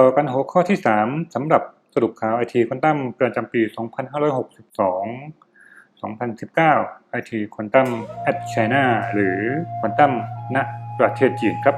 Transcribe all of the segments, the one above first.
ต่อกันหัวข้อที่ 3สำหรับสรุปข่าวไอทีควอนตัมประจำปี 2562 2019 IT Quantum at China หรือควอนตัมณประเทศจีนครับ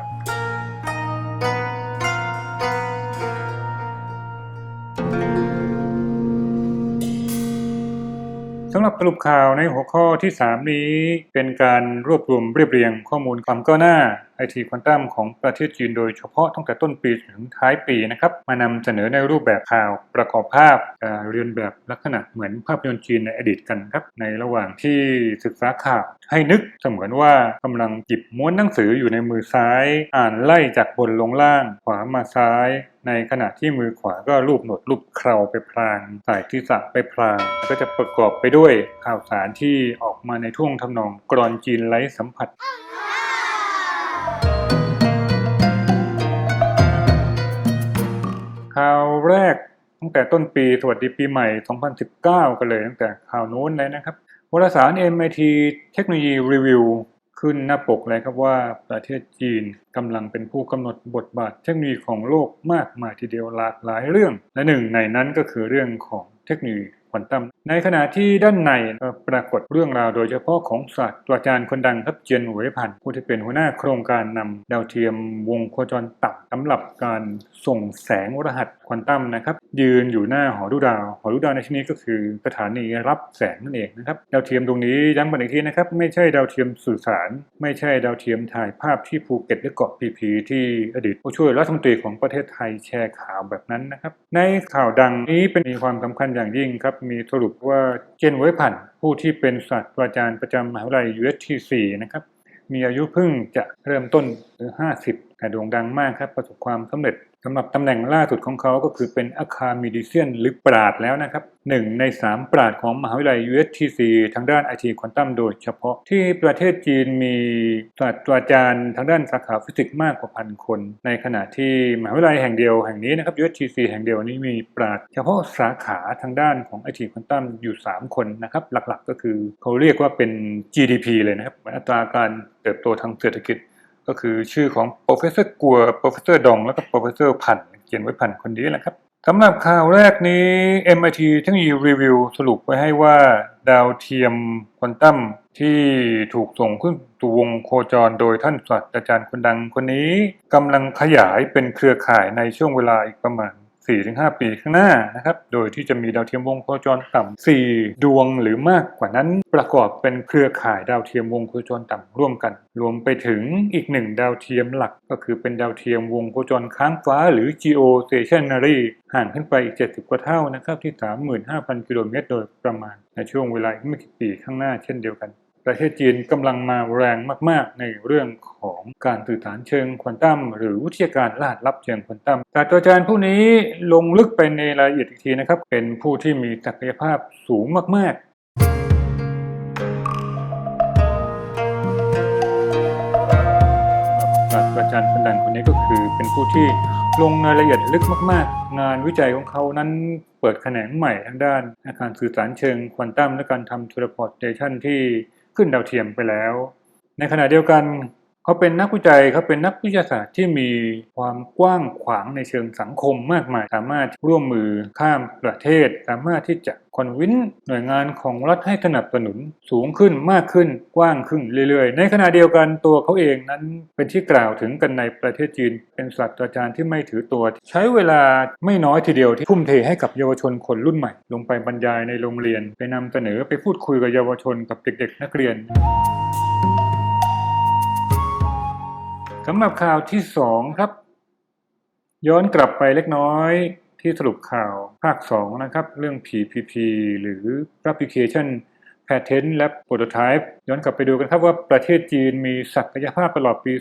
สำหรับสรุปข่าวในหัวข้อที่ 3 นี้ เป็นการรวบรวมเรียบเรียงข้อมูลความก้าวหน้า IT ควอนตัมของประเทศจีนโดยเฉพาะตั้งแต่ต้นปีถึงท้ายปีนะครับ มานำเสนอในรูปแบบข่าวประกอบภาพเรียนแบบลักษณะเหมือนภาพยนตร์จีนในอดีตกันครับ ในระหว่างที่ศึกษาข่าวให้นึกเสมือนว่ากำลังหยิบม้วนหนังสืออยู่ในมือซ้าย อ่านไล่จากบนลงล่าง ขวามาซ้าย ในขณะที่มือขวาก็รูปหนวดรูปเคราไปพลางสายที่สะไปพลาง ก็จะประกอบไปด้วยข่าวสารที่ออกมาในท่วงทำนองกรอนจีนไร้สัมผัส แรกตั้งแต่ต้นปีสวัสดีปีใหม่ 2019 กันเลยตั้งแต่ข่าวนู้นเลยนะครับวารสาร MIT เทคโนโลยีรีวิวขึ้นหน้าปกเลยครับว่าประเทศจีนกำลังเป็นผู้กำหนดบทบาทเทคโนโลยีของโลกมากมายทีเดียวหลากหลายเรื่อง และหนึ่งในนั้นก็คือเรื่องของเทคโนโลยีควอนตัม ในขณะที่ด้านในปรากฏเรื่องราวโดยเฉพาะของศาสตราจารย์คนดังครับเจียนหวยพันผู้ที่เป็นหัวหน้าโครงการนำดาวเทียมวงโคจรต่ำสำหรับการส่งแสงรหัสควอนตัมนะครับ ยืนอยู่หน้าหอดูดาว หอดูดาวในที่นี้ก็คือสถานีรับแสงนั่นเองนะครับดาวเทียมตรงนี้ย้ำกันอีกทีนะครับไม่ใช่ดาวเทียมสื่อสาร ไม่ใช่ดาวเทียมถ่ายภาพที่ภูเก็ตและเกาะพีพีที่อดีตผู้ช่วยรัฐมนตรีของประเทศไทยแชร์ข่าวแบบนั้นนะครับในข่าวดังนี้เป็นมีความสำคัญอย่างยิ่งครับมีสรุปว่าเจนไว้ผันผู้ที่เป็นศาสตราจารย์ประจำมหาวิทยาลัย USTC นะครับมีอายุเพิ่งจะเริ่มต้นหรือ 50 แต่โด่งดังมากครับ ประสบความสำเร็จ สำหรับตำแหน่งล่าสุดของเขาก็คือเป็นอาคามิดิเซียนหรือปราดแล้วนะครับหนึ่งใน 3 ปราดของมหาวิทยาลัย USTC ทางด้าน IT ควอนตัมโดยเฉพาะที่ประเทศจีนมีศาสตราจารย์ทางด้านสาขาฟิสิกส์มากกว่าพันคน ในขณะที่มหาวิทยาลัยแห่งเดียวแห่งนี้นะครับ USTC แห่งเดียวนี้มีปราดเฉพาะสาขาทางด้านของ IT ควอนตัมอยู่ 3 คนนะครับหลักๆ ก็คือเขาเรียกว่าเป็น GDP เลยนะครับอัตราการเติบโตทางเศรษฐกิจ ก็คือชื่อของ professor กัว professor ดอง แล้วก็ professor พันเขียนไว้พันคนนี้แหละครับสำหรับข่าวแรกนี้ MIT เทคโนโลยีรีวิวสรุปไว้ให้ว่า ดาวเทียมควอนตัมที่ถูกส่งขึ้นสู่วงโคจรโดยท่านศาสตราจารย์คนดังคนนี้กำลังขยายเป็นเครือข่ายในช่วงเวลาอีกประมาณ 4-5 ปีข้างหน้านะครับ โดยที่จะมีดาวเทียมวงโคจรต่ำ4ดวงหรือมากกว่านั้นประกอบเป็นเครือข่ายดาวเทียมวงโคจรต่ำร่วมกัน รวมไปถึงอีกหนึ่งดาวเทียมหลัก ก็คือเป็นดาวเทียมวงโคจรค้างฟ้าหรือ geostationary ห่างขึ้นไปอีก 70 กว่าเท่านะครับที่ 35,000 กิโลเมตรโดยประมาณในช่วงเวลาไม่กี่ปีข้างหน้าเช่นเดียวกัน ประเทศจีนกำลังมาแรงมาก ๆ ในเรื่องของการสื่อสารเชิงควอนตัมหรือวิทยาการรหัสลับเชิงควอนตัมศาสตราจารย์ผู้นี้ลงลึกไปในรายละเอียดอีกทีนะครับ เป็นผู้ที่มีศักยภาพสูงมากๆศาสตราจารย์คนดังคนนี้ก็คือเป็นผู้ที่ลงรายละเอียดลึกมาก ๆ งานวิจัยของเขานั้นเปิดแขนงใหม่ทางด้านอาการสื่อสารเชิงควอนตัมและการทำ teleportation ที่ ขึ้นดาวเทียมไปแล้ว ในขณะเดียวกัน เขาเป็นนักวิจัยเขาเป็นนักวิทยาศาสตร์ที่มีความกว้างขวางในเชิงสังคมมากมาย สามารถร่วมมือข้ามประเทศ สามารถที่จะคอนวินหน่วยงานของรัฐให้สนับสนุนสูงขึ้นมากขึ้นกว้างขึ้นเรื่อยๆ ในขณะเดียวกันตัวเขาเองนั้นเป็นที่กล่าวถึงกันในประเทศจีน เป็นศาสตราจารย์ที่ไม่ถือตัว ใช้เวลาไม่น้อยทีเดียวที่ทุ่มเทให้กับเยาวชนคนรุ่นใหม่ ลงไปบรรยายในโรงเรียน ไปนำเสนอไปพูดคุยกับเยาวชนกับเด็ก ๆ นักเรียน สำหรับข่าวที่สองครับ ย้อนกลับไปเล็กน้อยที่สรุปข่าวภาค 2 นะครับ เรื่อง PPP หรือ Application Patent และ Prototype ย้อนกลับไปดูกันครับว่าประเทศจีนมีศักยภาพตลอดปี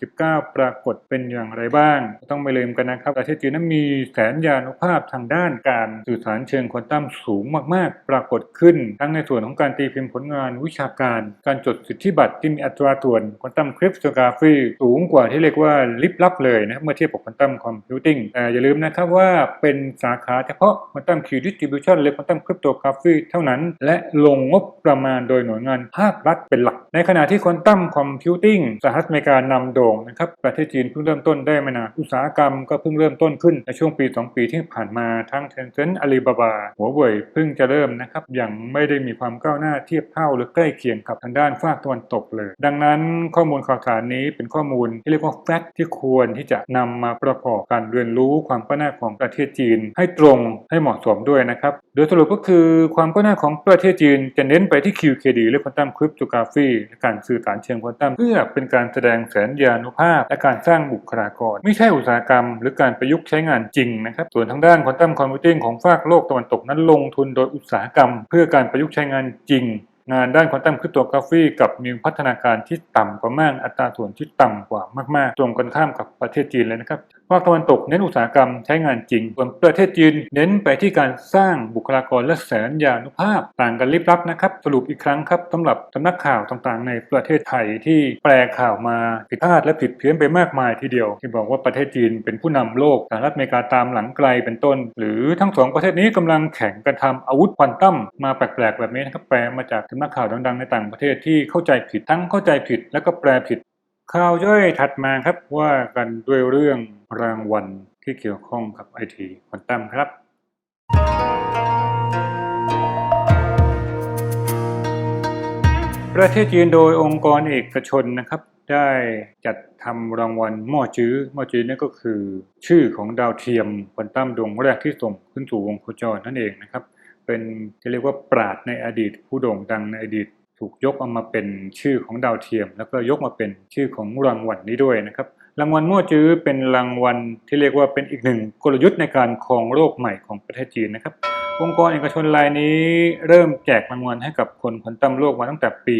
2019 ปรากฏเป็นอย่างไรบ้าง ต้องไม่ลืมกันนะครับ ประเทศจีนนั้นมีแสนยานุภาพทางด้านการสื่อสารเชิงควอนตัมสูงมาก ๆ ปรากฏขึ้น ทั้งในส่วนของการตีพิมพ์ผลงานวิชาการ การจดสิทธิบัตรที่มีอัตราส่วนควอนตัมคริปโตกราฟีสูงกว่าที่เรียกว่าลิบลับเลยนะครับเมื่อเทียบกับควอนตัมคอมพิวติ้งแต่อย่าลืมนะครับว่าเป็นสาขาเฉพาะควอนตัมคิวดิสติบิวชันหรือควอนตัมคริปโตกราฟีเท่านั้น และลงงบประมาณโดยหน่วยงานภาครัฐเป็นหลัก ในขณะที่ควอนตัมคอมพิวติ้งสหรัฐอเมริกานำโด่งนะครับประเทศจีนเพิ่งเริ่มต้นได้ไม่นานอุตสาหกรรมก็เพิ่งเริ่มต้นขึ้นในช่วงปี 2 ปีที่ผ่านมาทั้ง Tencent Alibaba หัวเว่ยเพิ่งจะเริ่มนะครับยังไม่ได้มีความก้าวหน้าเทียบเท่าหรือใกล้เคียงกับทางด้านฝากตะวันตกเลย ดังนั้นข้อมูลข่าวสารนี้เป็นข้อมูลที่เรียกว่าแฟกต์ที่ควรที่จะนำมาประกอบการเรียนรู้ความก้าวหน้าของประเทศจีน ให้ตรงให้เหมาะสมด้วยนะครับโดยสรุปก็คือความก้าวหน้าของประเทศจีนจะเน้นไปที่ QKD หรือ Quantum Cryptography และการสื่อสารเชิงควอนตัมเพื่อเป็นการแสดงแสนยานุภาพ และการสร้างบุคลากร ไม่ใช่อุตสาหกรรม หรือการประยุกต์ใช้งานจริงนะครับ ส่วนทางด้านควอนตัมคอมพิวติ้งของฝากโลกตะวันตกนั้นลงทุนโดยอุตสาหกรรม เพื่อการประยุกต์ใช้งานจริง งานด้านควอนตัมคริปโตกราฟีกับมีพัฒนาการที่ต่ำกว่ามาก อัตราส่วนที่ต่ำกว่ามากๆ ตรงกันข้ามกับประเทศจีนเลยนะครับภาคตะวันตกเน้นอุตสาหกรรมใช้งานจริง ส่วนประเทศจีนเน้นไปที่การสร้างบุคลากรและแสนยานุภาพ ต่างกันลิบลับนะครับ สรุปอีกครั้งครับสำหรับสำนักข่าวต่างๆ ในประเทศไทยที่แปลข่าวมาผิดพลาดและผิดเพี้ยนไปมากมายทีเดียว ที่บอกว่าประเทศจีนเป็นผู้นำโลกสหรัฐอเมริกาตามหลังไกลเป็นต้น หรือทั้งสองประเทศนี้กำลังแข่งกันทำอาวุธควอนตัมมาแปลกๆแบบนี้นะครับแปลมาจากสนักข่าวดังๆในต่างประเทศที่เข้าใจผิดทั้งเข้าใจผิดและก็แปลผิด ข่าวย่อยถัดมาครับว่ากันด้วยเรื่องรางวัลที่เกี่ยวข้องกับไอทีควอนตัมครับประเทศจีนโดยองค์กรเอกชนนะครับ ได้จัดทำรางวัลหม้อจื้อหม้อจื้อนี่ก็คือ ชื่อของดาวเทียมควอนตัมดวงแรกที่ส่งขึ้นสู่วงโคจรนั่นเองนะครับ เป็นจะเรียกว่าปราดในอดีต ผู้โด่งดังในอดีต ถูกยกเอามาเป็นชื่อของดาวเทียม แล้วก็ยกมาเป็นชื่อของรางวัลนี้ด้วยนะครับรางวัลมั่วจื้อเป็นรางวัลที่เรียกว่าเป็นอีกหนึ่งกลยุทธ์ในการครองโลกใหม่ของประเทศจีนนะครับองค์กรเอกชนรายนี้เริ่มแจกรางวัลให้กับคนควอนตัมโลกมาตั้งแต่ปี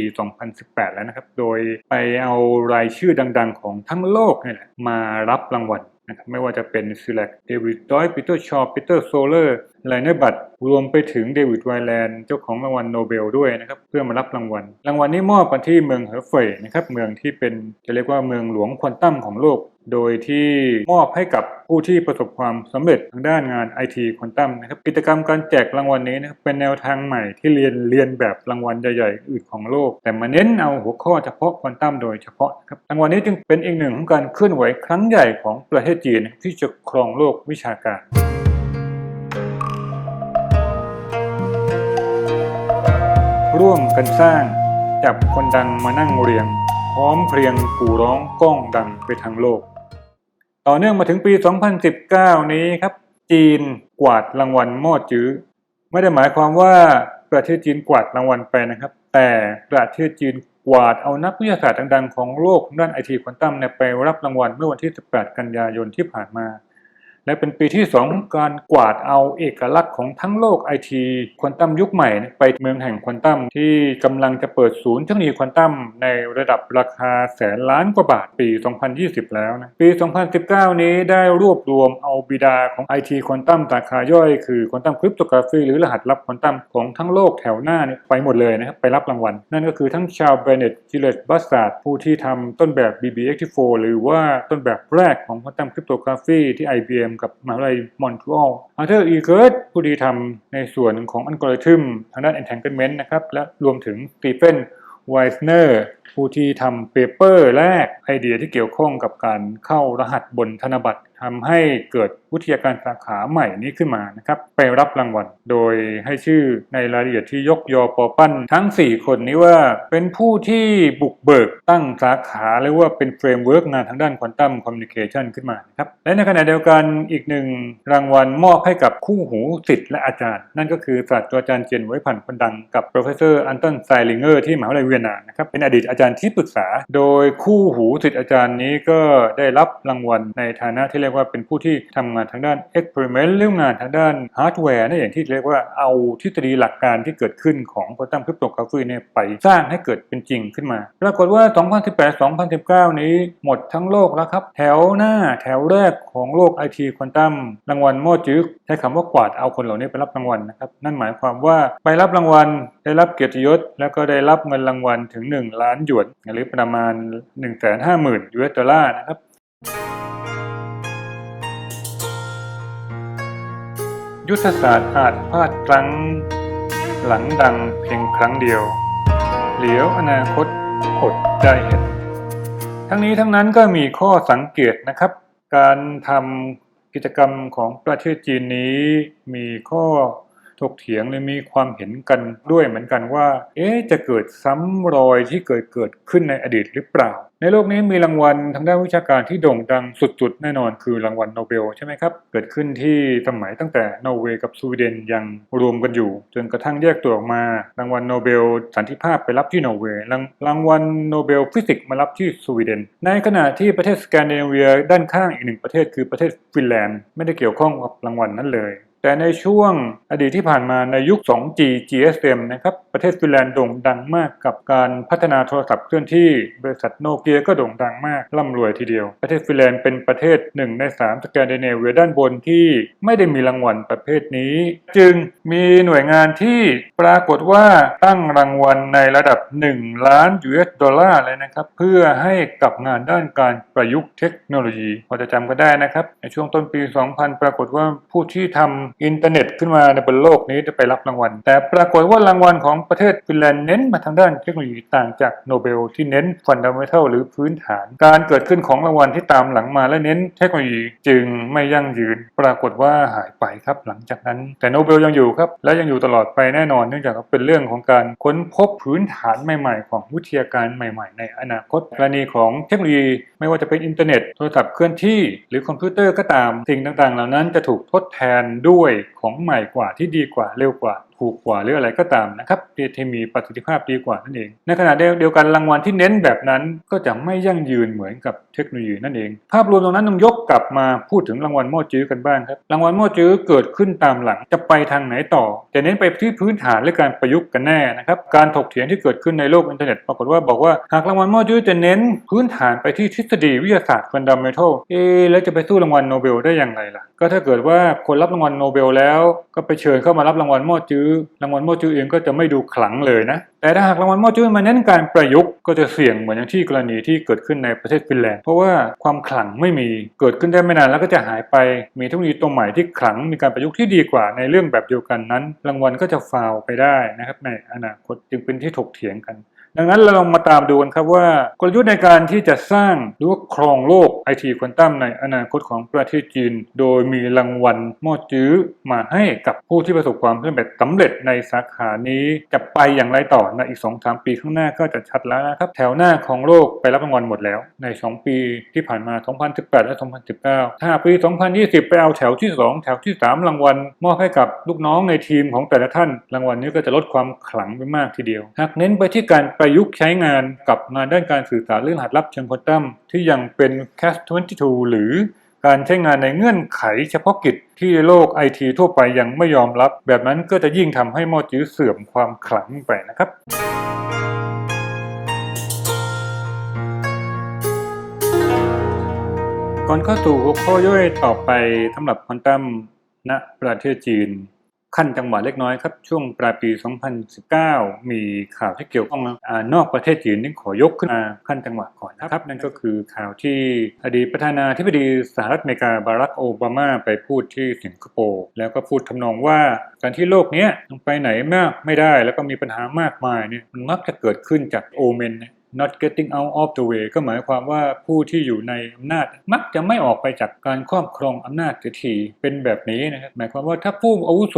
2018 แล้วนะครับ โดยไปเอารายชื่อดัง ๆ ของทั้งโลกนี่แหละมารับรางวัลนะครับไม่ว่าจะเป็นซิล a กเดวิดดอยปีเตอร์ชอปีเตอร์โซเลอร์ไลเนอร์บัตรวมไปถึงเดวิดไวแลนด์เจ้าของรางวัลโนเบลด้วยนะครับเพื่อมารับรางวัล รางวัลนี้มอบกันที่เมืองเหอเฟยนะครับเมืองที่เป็นจะเรียกว่าเมืองหลวงควอนตัมของโลก โดยที่มอบให้กับผู้ที่ประสบความสำเร็จทางด้านงาน IT ควอนตัมนะครับกิจกรรมการแจกรางวัลนี้นะครับเป็นแนวทางใหม่ที่เรียนเรียนแบบรางวัลใหญ่ๆอื่นของโลก แต่มาเน้นเอาหัวข้อเฉพาะควอนตัมโดยเฉพาะนะครับรางวัลนี้จึงเป็นอีกหนึ่งของการเคลื่อนไหวครั้งใหญ่ของประเทศจีนที่จะครองโลกวิชาการ ร่วมกันสร้าง จับคนดังมานั่งเรียง พร้อมเพรียงกู่ร้องก้องดังไปทั้งโลก ต่อเนื่องมาถึงปี 2019 นี้ครับ จีนกวาดรางวัลม้อจื้อไม่ได้หมายความว่าประเทศจีนกวาดรางวัลไปนะครับ แต่ประเทศจีนกวาดเอานักวิทยาศาสตร์ดังๆ ของโลกด้านไอทีควอนตัมเนี่ยไปรับรางวัลเมื่อวันที่ 18 กันยายนที่ผ่านมา และเป็นปีที่ 2 ของการกวาดเอาเอกลักษณ์ของทั้งโลกไอทีควอนตัมยุคใหม่ ไปเมืองแห่งควอนตัมที่กำลังจะเปิดศูนย์เทคโนโลยีควอนตัมในระดับราคาแสนล้านกว่าบาทปี 2020 แล้วนะปี 2019 นี้ได้รวบรวมเอาบิดาของ IT ควอนตัมสาขาย่อยคือควอนตัมคริปโตกราฟีหรือรหัสลับควอนตัมของทั้งโลกแถวหน้านี่ไปหมดเลยนะครับไปรับรางวัล นั่นก็คือทั้งชาวเบเนตจิเลตบัสซาร์ดผู้ที่ทำต้นแบบ BBX4 หรือว่าต้นแบบแรกของควอนตัมคริปโตกราฟีที่ IBM กับมหาวิทยาลัยมอนทรีออลอาร์เธอร์อีเกิร์ตผู้ดีทำในส่วนของอัลกอริทึมทางด้าน entanglement นะครับ และรวมถึงสตีเฟนไวส์เนอร์ผู้ที่ทำเปเปอร์แรกไอเดียที่เกี่ยวข้องกับการเข้ารหัสบนธนบัตร ทำให้เกิดวิทยาการสาขาใหม่นี้ขึ้นมานะครับไปรับรางวัล โดยให้ชื่อในรายละเอียดที่ยกยอปอปั้น ทั้ง 4 คนนี้ว่าเป็นผู้ที่บุกเบิกตั้งสาขาหรือว่าเป็นเฟรมเวิร์กงานทางด้านควอนตัมคอมมิวนิเคชันขึ้นมานครับและในขณะเดียวกันอีกหนึ่งรางวัลมอบให้กับคู่หูศิษย์และอาจารย์ นั่นก็คือศาสตราจารย์เจนไว้พันคนดังกับ professor อันตันไซลิงเกอร์ที่มหาวิทยาลัยเวียนนานะครับเป็นอดีตอาจารย์ที่ปรึกษา โดยคู่หูศิษย์อาจารย์นี้ก็ได้รับรางวัลในฐานะที่เรียกว่าเป็นผู้ที่ทำงานทางด้าน experiment เรื่องงานทางด้านฮาร์ดแวร์นั่นเองที่เรียกว่าเอาทฤษฎีหลักการที่เกิดขึ้นของควอนตัมคริปโตกราฟีเนี่ยไปสร้างให้เกิดเป็นจริงขึ้นมา ปรากฏว่า 2018-2019 นี้หมดทั้งโลกแล้วครับ แถวหน้าแถวแรกของโลกไอทีควอนตัมรางวัลโมจึกใช้คำว่ากวาดเอาคนเหล่านี้ไปรับรางวัลนะครับ นั่นหมายความว่าไปรับรางวัลได้รับเกียรติยศ แล้วก็ได้รับเงินรางวัลถึง 1 ล้านหยวนหรือประมาณ 150,000 US ดอลลาร์นะครับ ยุทธศาสตร์อาจพลาดครั้ง หลังดังเพียงครั้งเดียว เหลียวอนาคตอดได้เห็น ทั้งนี้ทั้งนั้นก็มีข้อสังเกตนะครับ การทำกิจกรรมของประเทศจีนนี้มีข้อ ถกเถียงหรือมีความเห็นกันด้วยเหมือนกันว่า เอ๊จะเกิดซ้ำรอยที่เกิดเกิดขึ้นในอดีตหรือเปล่า ในโลกนี้มีรางวัลทางด้านวิชาการที่โด่งดังสุดๆ แน่นอนคือรางวัลโนเบลใช่ไหมครับ เกิดขึ้นที่สมัยตั้งแต่นอร์เวย์กับสวีเดนยังรวมกันอยู่ จนกระทั่งแยกตัวออกมา รางวัลโนเบลสันติภาพไปรับที่นอร์เวย์รางรางวัลโนเบลฟิสิกส์มารับที่สวีเดน ในขณะที่ประเทศสแกนดิเนเวียด้านข้างอีกหนึ่งประเทศคือประเทศฟินแลนด์ ไม่ได้เกี่ยวข้องกับรางวัลนั้นเลย แต่ในช่วงอดีตที่ผ่านมาในยุค 2G GSM นะครับ ประเทศฟินแลนด์โด่งดังมากกับการพัฒนาโทรศัพท์เคลื่อนที่ บริษัทโนเกียก็โด่งดังมากร่ำรวยทีเดียว ประเทศฟินแลนด์เป็นประเทศหนึ่งใน3สแกนดิเนเวียด้านบนที่ไม่ได้มีรางวัลประเภทนี้ จึงมีหน่วยงานที่ปรากฏว่าตั้งรางวัลในระดับ 1 ล้าน US ดอลลาร์เลยนะครับ เพื่อให้กับงานด้านการประยุกต์เทคโนโลยีพอจะจำกันได้นะครับในช่วงต้นปี 2000 ปรากฏว่าผู้ที่ทำอินเทอร์เน็ตขึ้นมาในบนโลกนี้จะไปรับรางวัล แต่ปรากฏว่ารางวัลของประเทศฟินแลนด์เน้นมาทางด้านเทคโนโลยีต่างจากโนเบลที่เน้นฟันดัมเ t ทัลหรือพื้นฐาน การเกิดขึ้นของรางวัลที่ตามหลังมาและเน้นเทคโนโลยีจึงไม่ยั่งยืน ปรากฏว่าหายไปครับหลังจากนั้น แต่โนเบลยังอยู่ครับและยังอยู่ตลอดไปแน่นอน เนื่องจากเป็นเรื่องของการค้นพบพื้นฐานใหม่ ๆ ของวิทยาการใหม่ ๆ ในอนาคตกรณีของเทคโนโลยีไม่ว่าจะเป็นอินเทอร์เน็ตโทรศัพท์เคลื่อนที่ หรือคอมพิวเตอร์ก็ตามสิ่งต่างๆ เหล่านั้นจะถูกทดแทนด้วยของใหม่กว่าที่ดีกว่าเร็วกว่า ถูกกว่าหรืออะไรก็ตามนะครับที่ที่มีประสิทธิภาพดีกว่านั่นเอง ในขณะเดียวกันรางวัลที่เน้นแบบนั้นก็จะไม่ยั่งยืนเหมือนกับเทคโนโลยีนั่นเอง ภาพรวมตรงนั้นต้องยกกลับมาพูดถึงรางวัลโม่จื้อกันบ้างครับรางวัลโม่จื้อเกิดขึ้นตามหลังจะไปทางไหนต่อ จะเน้นไปที่พื้นฐานและการประยุกต์กันแน่นะครับการถกเถียงที่เกิดขึ้นในโลกอินเทอร์เน็ตปรากฏว่าบอกว่าหากรางวัลโม่จื้อจะเน้นพื้นฐานไปที่ทฤษฎีวิทยาศาสตร์ฟันดัมเมทัลเอแล้วจะไปสู้รางวัลโนเบลได้อย่างไรล่ะก็ถ้าเกิดว่าคนรับรางวัลโนเบลแล้วก็ไปเชิญเข้ามารับรางวัลโม่จื้อรางวัลม่จื้อเองก็จะไม่ดูขลังเลยนะ แต่ถ้าหากรางวัลม่จื้อมาเน้นการประยุกต์ก็จะเสี่ยงเหมือนอย่างที่กรณีที่เกิดขึ้นในประเทศฟินแลนด์เพราะว่าความขลังไม่มีเกิดขึ้นได้ไม่นานแล้วก็จะหายไปมีเทคโนโลยีตัวใหม่ที่ขลังมีการประยุกต์ที่ดีกว่าในเรื่องแบบเดียวกันนั้น รางวัลก็จะฟาวไปได้นะครับในอนาคตจึงเป็นที่ถกเถียงกัน ดังนั้นเราลองมาตามดูกันครับว่ากลยุทธ์ในการที่จะสร้างหรือว่าครองโลกไอทีควอนตัมในอนาคตของประเทศจีน โดยมีรางวัลหม้อจื้อมาให้กับผู้ที่ประสบความสำเร็จสำเร็จในสาขานี้จะไปอย่างไรต่อในอีก 2-3 ปีข้างหน้าก็จะชัดแล้วนะครับแถวหน้าของโลกไปรับรางวัลหมดแล้ว ใน 2 ปีที่ผ่านมา 2018 และ 2019 ถ้าปี 2020 ไปเอาแถวที่ 2 แถวที่ 3 รางวัลมอบให้กับลูกน้องในทีมของแต่ละท่าน รางวัลนี้ก็จะลดความขลังไปมากทีเดียวหากเน้นไปที่การประยุกต์ใช้งานกับงานด้านการสื่อสารเรื่องรหัสลับเชิงควอนตัมที่ยังเป็น Cas22 หรือการใช้งานในเงื่อนไขเฉพาะกิจที่โลกไอทีทั่วไปยังไม่ยอมรับ แบบนั้นก็จะยิ่งทำให้มอจื้อเสื่อมความขลังไปนะครับก่อนเข้าสู่หัวข้อย่อยต่อไปสำหรับควอนตัมณประเทศจีน ขั้นจังหวะเล็กน้อยครับ ช่วงปลายปี 2019 มีข่าวที่เกี่ยวข้องนอกประเทศจีนนี่ขอยกขึ้นมาขั้นจังหวะก่อนนะครับ นั่นก็คือข่าวที่อดีตประธานาธิบดีสหรัฐอเมริกาบารักโอบามาไปพูดที่สิงคโปร์แล้วก็พูดทำนองว่าการที่โลกนี้ไปไหนมากไม่ได้ แล้วก็มีปัญหามากมายเนี่ยมันมักจะเกิดขึ้นจากโอเมน not getting out of the way ก็หมายความว่าผู้ที่อยู่ในอำนาจ มักจะไม่ออกไปจากการครอบครองอำนาจเสียทีเป็นแบบนี้นะครับหมายความว่าถ้าผู้อาวุโส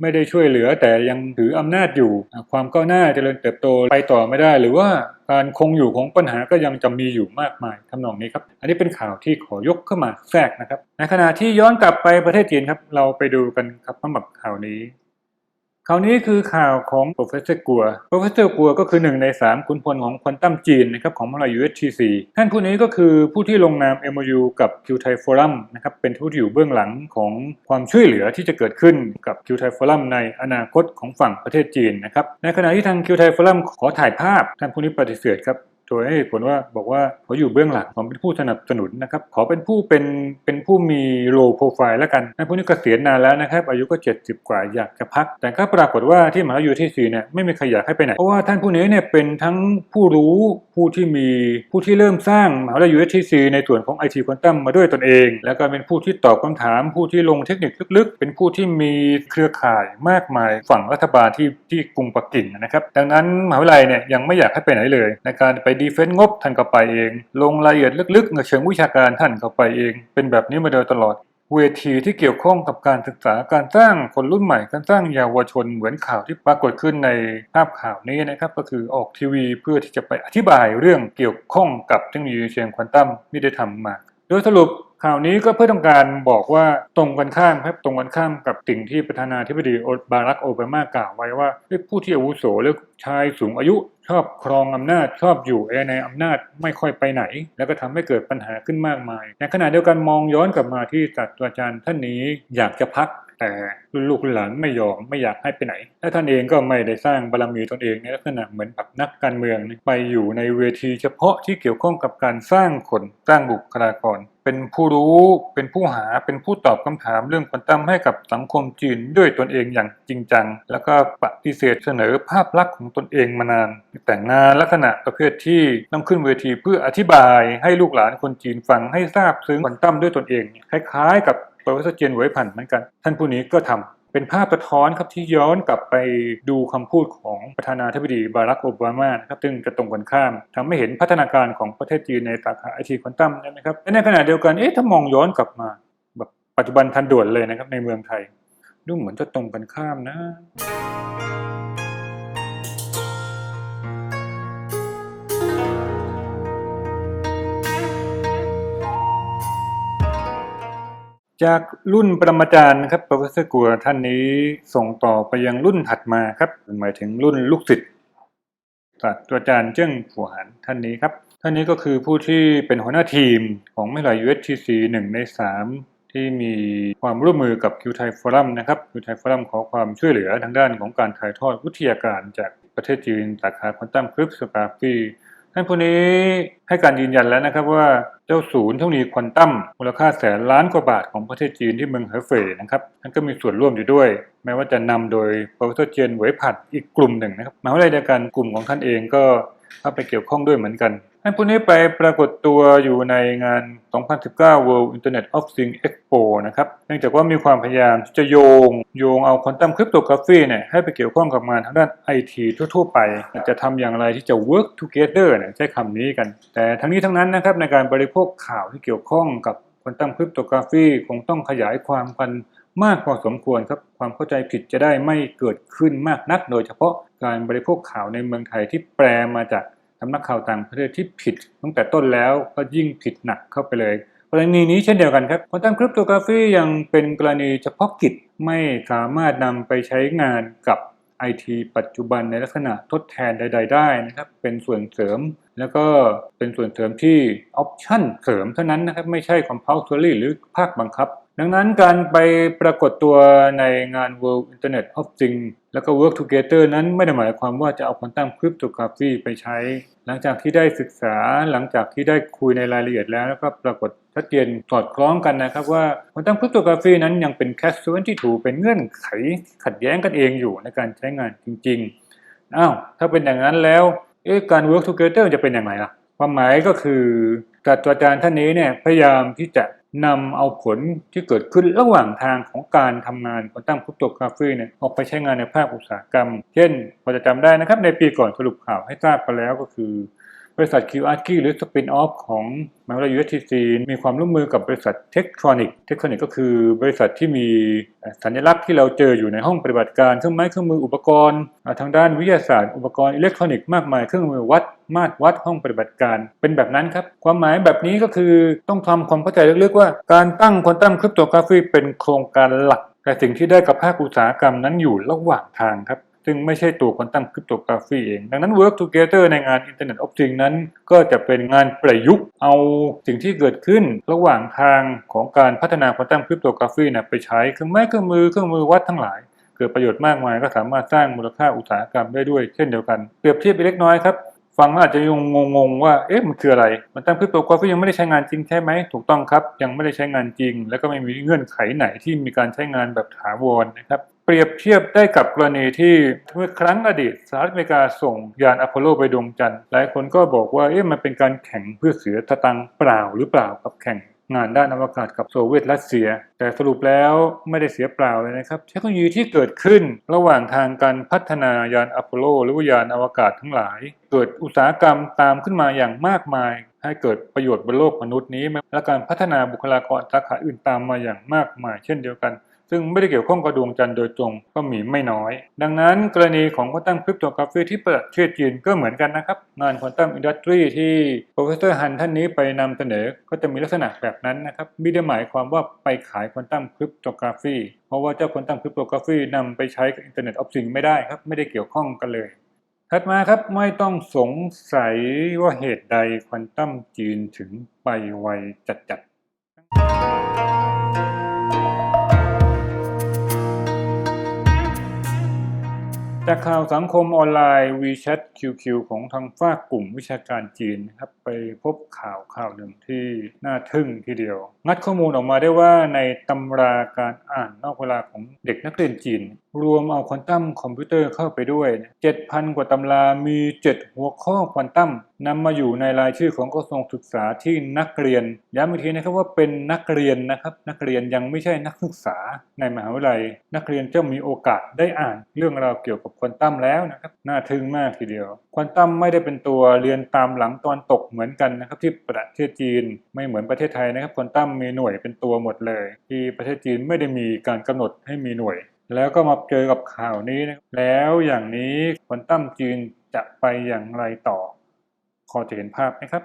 ไม่ได้ช่วยเหลือแต่ยังถืออำนาจอยู่ ความก้าวหน้าเจริญเติบโตไปต่อไม่ได้ หรือว่าการคงอยู่ของปัญหาก็ยังจะมีอยู่มากมายทำนองนี้ครับ อันนี้เป็นข่าวที่ขอยกเข้ามาแทรกนะครับในขณะที่ย้อนกลับไปประเทศจีนครับเราไปดูกันครับสำหรับข่าวนี้ คราวนี้คือข่าวของ professor กัว professor กัวก็คือหนึ่งใน 3 ขุนพลของควอนตัมจีนนะครับของมหาลัย USTC ท่านผู้นี้ก็คือผู้ที่ลงนาม MOU กับ Q Thai Forum นะครับเป็นผู้ที่อยู่เบื้องหลังของความช่วยเหลือที่จะเกิดขึ้นกับ Q Thai Forum ในอนาคตของฝั่งประเทศจีนนะครับในขณะที่ทาง Q Thai Forum ขอถ่ายภาพท่านผู้นี้ปฏิเสธครับ โดยให้ผลว่าบอกว่าเขาอยู่เบื้องหลังผมเป็นผู้สนับสนุนนะครับขอเป็นผู้เป็นเป็นผู้มีโลโปรไฟล์แล้วกันท่านผู้นี้เกษียณนานแล้วนะครับอายุก็ 70 กว่าอยากจะพัก แต่ก็ปรากฏว่าที่มหาวิทยาลัยที่สี่เนี่ยไม่มีใครอยากให้ไปไหนเพราะว่าท่านผู้นี้เนี่ยเป็นทั้งผู้รู้ผู้ที่มีผู้ที่เริ่มสร้างมหาวิทยาลัย USTC ในส่วนของ IT Quantum มาด้วยตนเอง แล้วก็เป็นผู้ที่ตอบคำถาม ผู้ที่ลงเทคนิคลึกๆ เป็นผู้ที่มีเครือข่ายมากมายฝั่งรัฐบาลที่ที่กรุงปักกิ่งนะครับ ดังนั้นมหาวิทยาลัยเนี่ยยังไม่อยากให้ไปไหนเลยในการไปดีเฟนต์งบท่านก็ไปเอง ลงรายละเอียดลึกๆในเชิงวิชาการท่านก็ไปเอง เป็นแบบนี้มาโดยตลอด เวทีที่เกี่ยวข้องกับการศึกษาการสร้างคนรุ่นใหม่การสร้างเยาวชนเหมือนข่าวที่ปรากฏขึ้นในภาพข่าวนี้นะครับ ก็คือออกทีวีเพื่อที่จะไปอธิบายเรื่องเกี่ยวข้องกับเทคโนโลยีเชิงควอนตัมที่ได้ทำมา โดยสรุป ข่าวนี้ก็เพื่อต้องการบอกว่าตรงกันข้ามครับตรงกันข้ามกับสิ่งที่ประธานาธิบดีบารักโอบามากล่าวไว้ว่าผู้ที่อาวุโสหรือชายสูงอายุชอบครองอำนาจชอบอยู่ในอำนาจไม่ค่อยไปไหน แล้วก็ทำให้เกิดปัญหาขึ้นมากมายในขณะเดียวกันมองย้อนกลับมาที่ศาสตราจารย์ท่านนี้อยากจะพัก แต่ลูกหลานไม่ยอมไม่อยากให้ไปไหน และท่านเองก็ไม่ได้สร้างบารมีตนเองในลักษณะเหมือนแบบนักการเมืองไปอยู่ในเวทีเฉพาะที่เกี่ยวข้องกับการสร้างคนสร้างบุคลากร เป็นผู้รู้เป็นผู้หาเป็นผู้ตอบคำถามเรื่องควอนตัมให้กับสังคมจีนด้วยตนเองอย่างจริงจัง แล้วก็ปฏิเสธเสนอภาพลักษณ์ของตนเองมานาน แต่งานลักษณะประเภทที่ต้องขึ้นเวทีเพื่ออธิบายให้ลูกหลานคนจีนฟังให้ทราบซึ้งควอนตัมด้วยตนเองคล้ายๆกับ โปรเฟสเซอร์เจนไว้ผ่านเหมือนกัน ท่านผู้นี้ก็ทำเป็นภาพสะท้อนครับที่ย้อนกลับไปดูคำพูดของประธานาธิบดีบารักโอบามานะครับซึ่งจะตรงกันข้ามทำให้เห็นพัฒนาการของประเทศจีนในสาขาไอทีควอนตัมนะครับและในขณะเดียวกันเอ๊ะถ้ามองย้อนกลับมาแบบปัจจุบันทันด่วนเลยนะครับในเมืองไทยดูเหมือนจะตรงกันข้ามนะ จากรุ่นปรมาจารย์นะครับ professor กัวท่านนี้ส่งต่อไปยังรุ่นถัดมาครับ หมายถึงรุ่นลูกศิษย์ศาสตราจารย์เจิ้งผัวหันท่านนี้ครับ ท่านนี้ก็คือผู้ที่เป็นหัวหน้าทีมของไม่หลาย USTC หนึ่งในสามที่มีความร่วมมือกับคิวไทฟอรัมนะครับคิวไทฟอรัมขอความช่วยเหลือทางด้านของการถ่ายทอดวิทยาการจากประเทศจีนสาขาควอนตัมคริปโตกราฟี ท่านผู้นี้ให้การยืนยันแล้วนะครับว่าเจ้าศูนย์เทคโนโลยีควอนตัมมูลค่าแสนล้านกว่าบาทของประเทศจีนที่เมืองเฮอเฟ่นะครับท่านก็มีส่วนร่วมอยู่ด้วย แม้ว่าจะนำโดยโปรเฟสเซอร์เจนเหวยผัดอีกกลุ่มหนึ่งนะครับมาวิทยาลัยเดียวกันกลุ่มของท่านเองก็เข้าไปเกี่ยวข้องด้วยเหมือนกัน ท่านผู้นี้ไปปรากฏตัวอยู่ในงาน 2019 World Internet of Things Expo นะครับ เนื่องจากว่ามีความพยายามจะโยง โยงเอาควอนตัมคริปโตกราฟีเนี่ยให้ไปเกี่ยวข้องกับงานทางด้านไอทีทั่ว ๆ ไป จะทำอย่างไรที่จะ work together เนี่ยใช้คำนี้กัน แต่ทั้งนี้ทั้งนั้นนะครับในการบริโภคข่าวที่เกี่ยวข้องกับควอนตัมคริปโตกราฟีคงต้องขยายความกันมากพอสมควรครับ ความเข้าใจผิดจะได้ไม่เกิดขึ้นมากนัก โดยเฉพาะการบริโภคข่าวในเมืองไทยที่แปลมาจาก สำนักข่าวต่างประเทศที่ผิดตั้งแต่ต้นแล้วก็ยิ่งผิดหนักเข้าไปเลยกรณีนี้เช่นเดียวกันครับควอนตัมคริปโตกราฟียังเป็นกรณีเฉพาะกิจไม่สามารถนำไปใช้งานกับ IT ปัจจุบันในลักษณะทดแทนใด ๆ ได้นะครับ เป็นส่วนเสริม แล้วก็เป็นส่วนเสริมที่ออปชั่นเสริมเท่านั้นนะครับ ไม่ใช่ compulsory หรือภาคบังคับ ดังนั้นการไปปรากฏตัวในงาน World Internet of Things แล้วก็ Work Together นั้นไม่ได้หมายความว่าจะเอาควอนตัมคริปโตกราฟีไปใช้ หลังจากที่ได้ศึกษาหลังจากที่ได้คุยในรายละเอียดแล้วแล้วก็ปรากฏชัดเจนสอดคล้องกันนะครับว่าควอนตัมคริปโตกราฟีนั้นยังเป็น catch 22เป็นเงื่อนไขขัดแย้งกันเองอยู่ในการใช้งานจริงๆอ้าวถ้าเป็นอย่างนั้นแล้วเอ๊ะการ work together จะเป็นอย่างไรล่ะ ความหมายก็คือศาสตราจารย์ท่านนี้เนี่ยพยายามที่จะ นำเอาผลที่เกิดขึ้นระหว่างทางของการทำงานควอนตัมคริปโตกราฟีเนี่ยออกไปใช้งานในภาคอุตสาหกรรม เช่นพอจะจำได้นะครับในปีก่อนสรุปข่าวให้ทราบไปแล้วก็คือบริษัท q r k หรือสปินออฟของมหาวิทยาลัย USTC มีความร่วมมือกับบริษัทเทคทรอนิกเทคทรอนิกก็คือบริษัทที่มีสัญลักษณ์ที่เราเจออยู่ในห้องปฏิบัติการเครื่องไม้เครื่องมืออุปกรณ์ ทางด้านวิทยาศาสตร์อุปกรณ์อิเล็กทรอนิกส์มากมายเครื่องมือวัด มาตรวัดห้องปฏิบัติการ เป็นแบบนั้นครับ ความหมายแบบนี้ก็คือต้องทำความเข้าใจลึกๆว่า การตั้งควอนตัมคริปโตกราฟีเป็นโครงการหลัก แต่สิ่งที่ได้กับภาคอุตสาหกรรมนั้นอยู่ระหว่างทางครับซึ่งไม่ใช่ตัวควอนตัมคริปโตกราฟีเอง ดังนั้น Work Together ในงาน Internet of Things นั้น ก็จะเป็นงานประยุกต์เอาสิ่งที่เกิดขึ้นระหว่างทางของการพัฒนาควอนตัมคริปโตกราฟีนะไปใช้เครื่องไม้เครื่องมือเครื่องมือวัดทั้งหลาย เกิดประโยชน์มากมายก็สามารถสร้างมูลค่าอุตสาหกรรมได้ด้วยเช่นเดียวกัน เปรียบเทียบไปเล็กน้อยครับ ฟังแล้วอาจจะยังงงๆว่า เอ๊ะ มันคืออะไร มันตั้งเพื่อตัวก็ยังไม่ได้ใช้งานจริงใช่ไหม ถูกต้องครับ ยังไม่ได้ใช้งานจริง แล้วก็ไม่มีเงื่อนไขไหนที่มีการใช้งานแบบถาวรนะครับ เปรียบเทียบได้กับกรณีที่เมื่อครั้งอดีตสหรัฐอเมริกาส่งยานอพอลโลไปดวงจันทร์ หลายคนก็บอกว่า เอ๊ะ มันเป็นการแข่งเพื่อเสียตะตังเปล่าหรือเปล่ากับแข่ง งานด้านอวกาศกับโซเวียตรัสเซีย แต่สรุปแล้วไม่ได้เสียเปล่าเลยนะครับ เทคโนโลยีที่เกิดขึ้นระหว่างทางการพัฒนายานอพอลโล หรือว่ายานอวกาศทั้งหลาย เกิดอุตสาหกรรมตามขึ้นมาอย่างมากมาย ให้เกิดประโยชน์บนโลกมนุษย์นี้และการพัฒนาบุคลากรสาขาอื่นตามมาอย่างมากมาย เช่นเดียวกัน ซึ่งไม่ได้เกี่ยวข้องกับดวงจันทร์โดยตรงก็มีไม่น้อย ดังนั้นกรณีของควอนตัมคริปโตกราฟีที่ประเทศจีนก็เหมือนกันนะครับ งานควอนตัมอินดัสทรีที่ professor ฮันท่านนี้ไปนำเสนอก็จะมีลักษณะแบบนั้นนะครับไม่ได้หมายความว่าไปขายควอนตัมคริปโตกราฟีเพราะว่าเจ้าควอนตัมคริปโตกราฟีนำไปใช้กับอินเทอร์เน็ตออฟสิ่งไม่ได้ครับไม่ได้เกี่ยวข้องกันเลยถัดมาครับไม่ต้องสงสัยว่าเหตุใดควอนตัมจีนถึงไปไวจัดๆ จากข่าวสังคมออนไลน์ WeChat QQ ของทางฝ้ากกลุ่มวิชาการจีนนะครับไปพบข่าวข่าวหนึ่งที่น่าทึ่งทีเดียว งัดข้อมูลออกมาได้ว่าในตำราการอ่านนอกเวลาของเด็กนักเรียนจีน รวมเอาควอนตัมคอมพิวเตอร์เข้าไปด้วย 7,000 กว่าตำรามี 7 หัวข้อควอนตัมนำมาอยู่ในรายชื่อของกระทรวงศึกษาที่นักเรียน ย้ำอีกทีนะครับว่าเป็นนักเรียนนะครับ นักเรียนยังไม่ใช่นักศึกษาในมหาวิทยาลัย นักเรียนจะมีโอกาสได้อ่านเรื่องราวเกี่ยวกับควอนตัมแล้วนะครับ น่าทึ่งมากทีเดียว ควอนตัมไม่ได้เป็นตัวเรียนตามหลังตอนตกเหมือนกันนะครับที่ประเทศจีนไม่เหมือนประเทศไทยนะครับควอนตัมมีหน่วยเป็นตัวหมดเลย ที่ประเทศจีนไม่ได้มีการกำหนดให้มีหน่วย แล้วก็มาเจอกับข่าวนี้นะแล้วอย่างนี้ควอนตัมจีนจะไปอย่างไรต่อ ขอจะเห็นภาพไหมครับ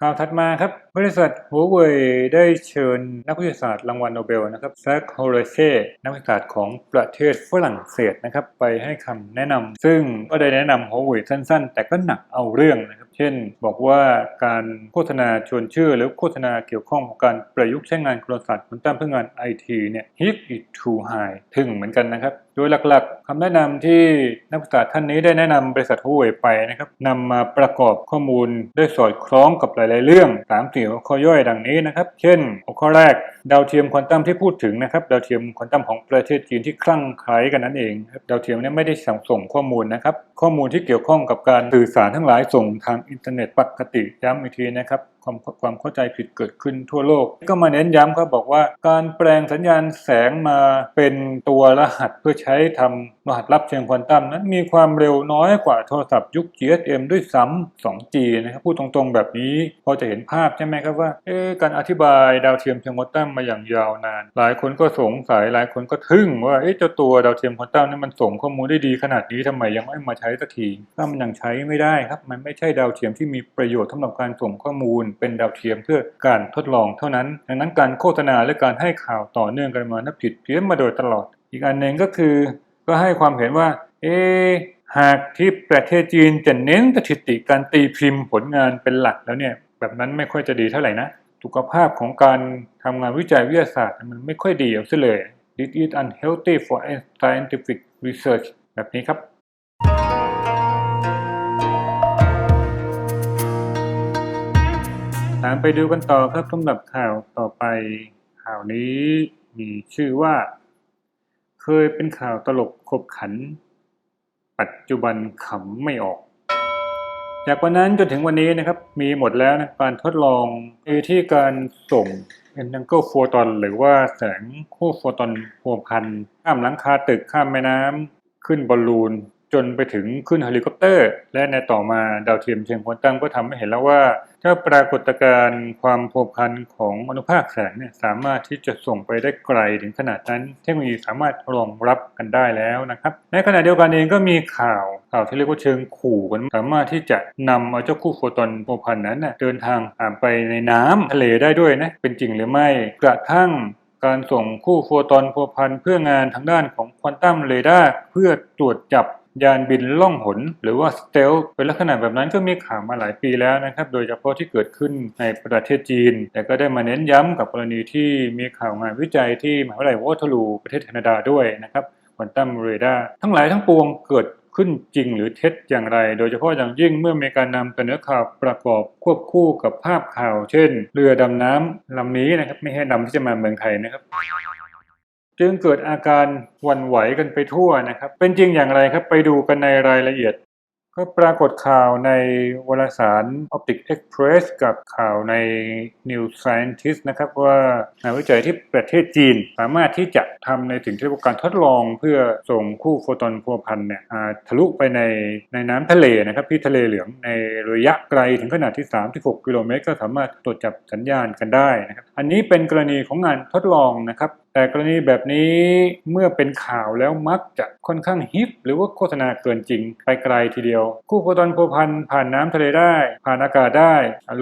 ข่าวถัดมาครับ บริษัทหัวเว่ยได้เชิญนักวิทยาศาสตร์รางวัลโนเบลนะครับแซคโฮเรเช่นักวิทยาศาสตร์ของประเทศฝรั่งเศสนะครับไปให้คำแนะนำซึ่งก็ได้แนะนำหัวเว่ยสั้นๆ แต่ก็หนักเอาเรื่องนะครับ เช่น บอกว่าการโฆษณาชวนเชื่อหรือโฆษณาเกี่ยวข้องกับการประยุกต์ใช้งานโทรศัพท์ควอนตัมเพื่องานไอทีเนี่ย hit it too high ถึงเหมือนกันนะครับโดยหลักๆคำแนะนำที่นักศึกษาท่านนี้ได้แนะนำบริษัทหัวเว่ยไปนะครับนำมาประกอบข้อมูลได้สอดคล้องกับหลาย ๆ เรื่องตามสี่หัวข้อย่อยดังนี้นะครับ เช่น หัวข้อแรกดาวเทียมควอนตัมที่พูดถึงนะครับ ดาวเทียมควอนตัมของประเทศจีนที่คลั่งไคล้กันนั่นเองครับดาวเทียมนี้ไม่ได้ส่งส่งข้อมูลนะครับ ข้อมูลที่เกี่ยวข้องกับการสื่อสารทั้งหลายส่งทางอินเทอร์เน็ตปกติย้ำอีกทีนะครับ ความความเข้าใจผิดเกิดขึ้นทั่วโลก ก็มาเน้นย้ำครับบอกว่า การแปลงสัญญาณแสงมาเป็นตัวรหัสเพื่อใช้ทำรหัสลับเชิงควอนตัมนั้นมีความเร็วน้อยกว่าโทรศัพท์ยุค GSM ด้วยซ้ำ 2G นะครับพูดตรงๆแบบนี้พอจะเห็นภาพใช่ไหมครับว่าการอธิบายดาวเทียมเชิงควอนตัมมาอย่างยาวนาน หลายคนก็สงสัยหลายคนก็ทึ่งว่าเอ๊ะเจ้าตัวดาวเทียมควอนตัมนี่มันส่งข้อมูลได้ดีขนาดนี้ทำไมยังไม่มาใช้สักทีถ้ามันยังใช้ไม่ได้ครับ มันไม่ใช่ดาวเทียมที่มีประโยชน์สำหรับการส่งข้อมูลเป็นดาวเทียมเพื่อการทดลองเท่านั้น ดังนั้นการโฆษณาและการให้ข่าวต่อเนื่องกันมานับผิดเพี้ยนมาโดยตลอด อีกอันหนึ่งก็คือ ก็ให้ความเห็นว่า เอหากที่ประเทศจีนจะเน้นสถิติการตีพิมพ์ผลงานเป็นหลักแล้วเนี่ยแบบนั้นไม่ค่อยจะดีเท่าไหร่นะสุขภาพของการทำงานวิจัยวิทยาศาสตร์มันไม่ค่อยดีเอาซะเลย It is unhealthy for scientific research แบบนี้ครับามไปดูกันต่อครับสำหรับข่าวต่อไป ข่าวนี้มีชื่อว่า เคยเป็นข่าวตลกขบขัน ปัจจุบันขำไม่ออก จากวันนั้นจนถึงวันนี้นะครับ มีหมดแล้วนะการทดลองในที่การส่ง e n t a n g l e photon หรือว่าแสงคู่โฟตอนพัวพันข้ามหลังคาตึกข้ามแม่น้ำขึ้นบอลลูน นไปถึงขึ้นเฮลิคอปเตอร์ และในต่อมาดาวเทียมเชิงควอนตัมก็ทำให้เห็นแล้วว่าเจ้าปรากฏการณ์ความพัวพันของอนุภาคแสงเนี่ยสามารถที่จะส่งไปได้ไกลถึงขนาดนั้น เทคโนโลยีสามารถรองรับกันได้แล้วนะครับในขณะเดียวกันเองก็มีข่าวข่าวที่เรียกว่าเชิงขู่กันสามารถที่จะนำเอาเจ้าคู่โฟตอนพัวพันนั้นน่ะเดินทางอ่าไปในน้ำทะเลได้ด้วยนะเป็นจริงหรือไม่กระทั่งการส่งคู่โฟตอนพัวพันเพื่องานทางด้านของควอนตัมเรดาร์เพื่อตรวจจับ ยานบินล่องหน หรือว่าสเตลเป็นลักษณะแบบนั้นก็มีข่าวมาหลายปีแล้วนะครับ โดยเฉพาะที่เกิดขึ้นในประเทศจีน แต่ก็ได้มาเน้นย้ำกับกรณีที่มีข่าวงานวิจัยที่มหาวิทยาลัยวอเตอร์ลูประเทศแคนาดาด้วยนะครับควอนตัมเรดาร์ทั้งหลายทั้งปวงเกิดขึ้นจริงหรือเท็จอย่างไร โดยเฉพาะอย่างยิ่งเมื่อมีการนำเสนอข่าวประกอบควบคู่กับภาพข่าว เช่น เรือดำน้ำลำนี้นะครับ ไม่ใช่ลำที่จะมาเมืองไทยนะครับ จึงเกิดอาการหวั่นไหวกันไปทั่วนะครับ เป็นจริงอย่างไรครับไปดูกันในรายละเอียด ก็ปรากฏข่าวในวารสาร Optic Express กับข่าวใน New Scientist นะครับว่างานวิจัยที่ประเทศจีน สามารถที่จะทำในสิ่งที่เรียกว่าการทดลองเพื่อส่งคู่โฟตอนพัวพันเนี่ยทะลุไปในในน้ำทะเลนะครับที่ทะเลเหลืองในระยะไกลถึงขนาดที่ 3-6 กิโลเมตร ก็สามารถตรวจจับสัญญาณกันได้นะครับอันนี้เป็นกรณีของงานทดลองนะครับ แต่กรณีแบบนี้เมื่อเป็นข่าวแล้วมักจะค่อนข้างฮิปหรือว่าโฆษณาเกินจริง ไปไกลทีเดียว คู่โคตอนพัวพันผ่านน้ำทะเลได้ ผ่านอากาศได้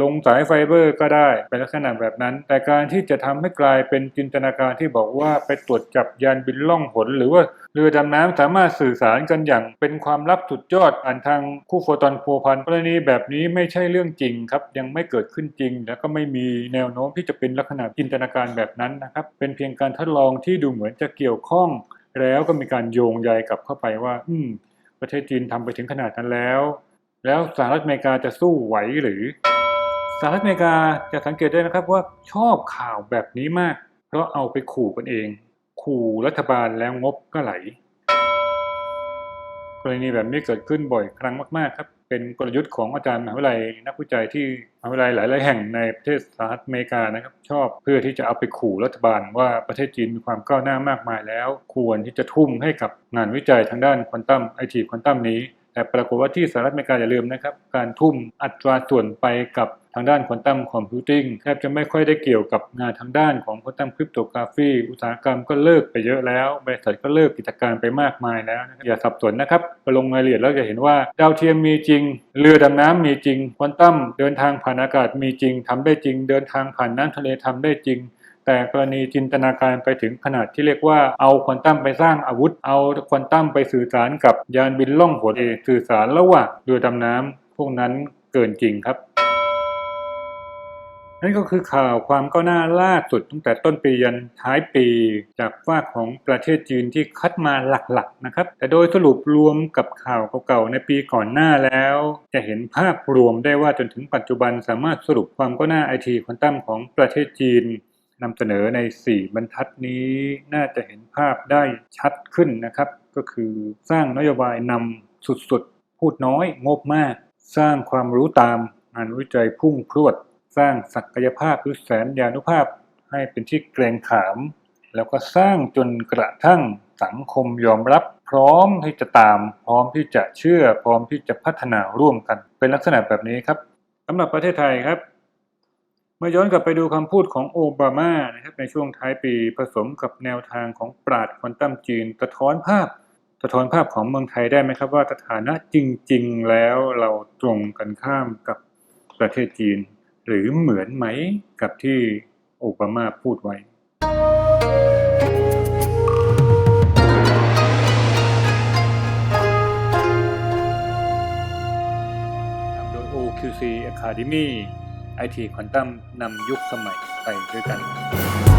ลงสายไฟเบอร์ก็ได้ เป็นลักษณะแบบนั้น แต่การที่จะทำให้กลายเป็นจินตนาการที่บอกว่าไปตรวจจับยานบินล่องหนหรือว่า เรือดำน้ำสามารถสื่อสารกันอย่างเป็นความลับสุดยอดผ่านทางคู่โฟตอนพัวพันกรณีแบบนี้ไม่ใช่เรื่องจริงครับ ยังไม่เกิดขึ้นจริง แล้วก็ไม่มีแนวโน้มที่จะเป็นลักษณะจินตนาการแบบนั้นนะครับ เป็นเพียงการทดลองที่ดูเหมือนจะเกี่ยวข้อง แล้วก็มีการโยงใยกลับเข้าไปว่า อืม ประเทศจีนทำไปถึงขนาดนั้นแล้ว แล้วสหรัฐอเมริกาจะสู้ไหวหรือสหรัฐอเมริกาจะสังเกตได้นะครับว่าชอบข่าวแบบนี้มาก เพราะเอาไปขู่กันเอง ขู่รัฐบาลแล้วงบก็ไหล กรณีแบบนี้เกิดขึ้นบ่อยครั้งมากๆครับ เป็นกลยุทธ์ของอาจารย์มหาวิทยาลัยนักวิจัยที่มหาวิทยาลัยหลาย ๆ แห่งในประเทศสหรัฐอเมริกานะครับ ชอบเพื่อที่จะเอาไปขู่รัฐบาลว่าประเทศจีนมีความก้าวหน้ามากมายแล้ว ควรที่จะทุ่มให้กับงานวิจัยทางด้านควอนตัมไอทีควอนตัมนี้แต่ปรากฏว่าที่สหรัฐอเมริกาอย่าลืมนะครับ การทุ่มอัตราส่วนไปกับ ทางด้านควอนตัมคอมพิวติ้งแทบจะไม่ค่อยได้เกี่ยวกับงานทางด้านของควอนตัมคริปโตกราฟีอุตสาหกรรมก็เลิกไปเยอะแล้วบริษัทก็เลิกกิจการไปมากมายแล้วอย่าสับสนนะครับไปลงรายละเอียดแล้วจะเห็นว่าดาวเทียมมีจริง เรือดำน้ำมีจริงควอนตัมเดินทางผ่านอากาศมีจริงทำได้จริง เดินทางผ่านน้ำทะเลทำได้จริงแต่กรณีจินตนาการไปถึงขนาดที่เรียกว่าเอาควอนตัมไปสร้างอาวุธ เอาควอนตัมไปสื่อสารกับยานบินล่องหนสื่อสารระหว่างเรือดำน้ำพวกนั้นเกินจริงครับ นั่นก็คือข่าวความก้าวหน้าล่าสุดตั้งแต่ต้นปียันท้ายปี จากฝ้าของประเทศจีนที่คัดมาหลักๆนะครับ แต่โดยสรุปรวมกับข่าวเก่าๆในปีก่อนหน้าแล้ว จะเห็นภาพรวมได้ว่าจนถึงปัจจุบันสามารถสรุปความก้าวหน้าไอทีควอนตัมของประเทศจีนนำเสนอใน 4 บรรทัดนี้น่าจะเห็นภาพได้ชัดขึ้นนะครับ ก็คือสร้างนโยบายนำสุดๆ พูดน้อยงบมาก สร้างความรู้ตามงานวิจัยพุ่งพรวด สร้างศักยภาพหรือแสนยานุภาพให้เป็นที่เกรงขาม แล้วก็สร้างจนกระทั่งสังคมยอมรับ พร้อมที่จะตาม พร้อมที่จะเชื่อ พร้อมที่จะพัฒนาร่วมกัน เป็นลักษณะแบบนี้ครับสำหรับประเทศไทยครับเมื่อย้อนกลับไปดูคำพูดของโอบามานะครับในช่วงท้ายปีผสมกับแนวทางของปราดควอนตัมจีนสะท้อนภาพสะท้อนภาพของเมืองไทยได้ไหมครับว่าสถานะจริง ๆ แล้วเราตรงกันข้ามกับประเทศจีน หรือเหมือนไหมกับที่โอบามาพูดไว้ทำโดย OQC Academy IT Quantum นำยุคสมัยไปด้วยกัน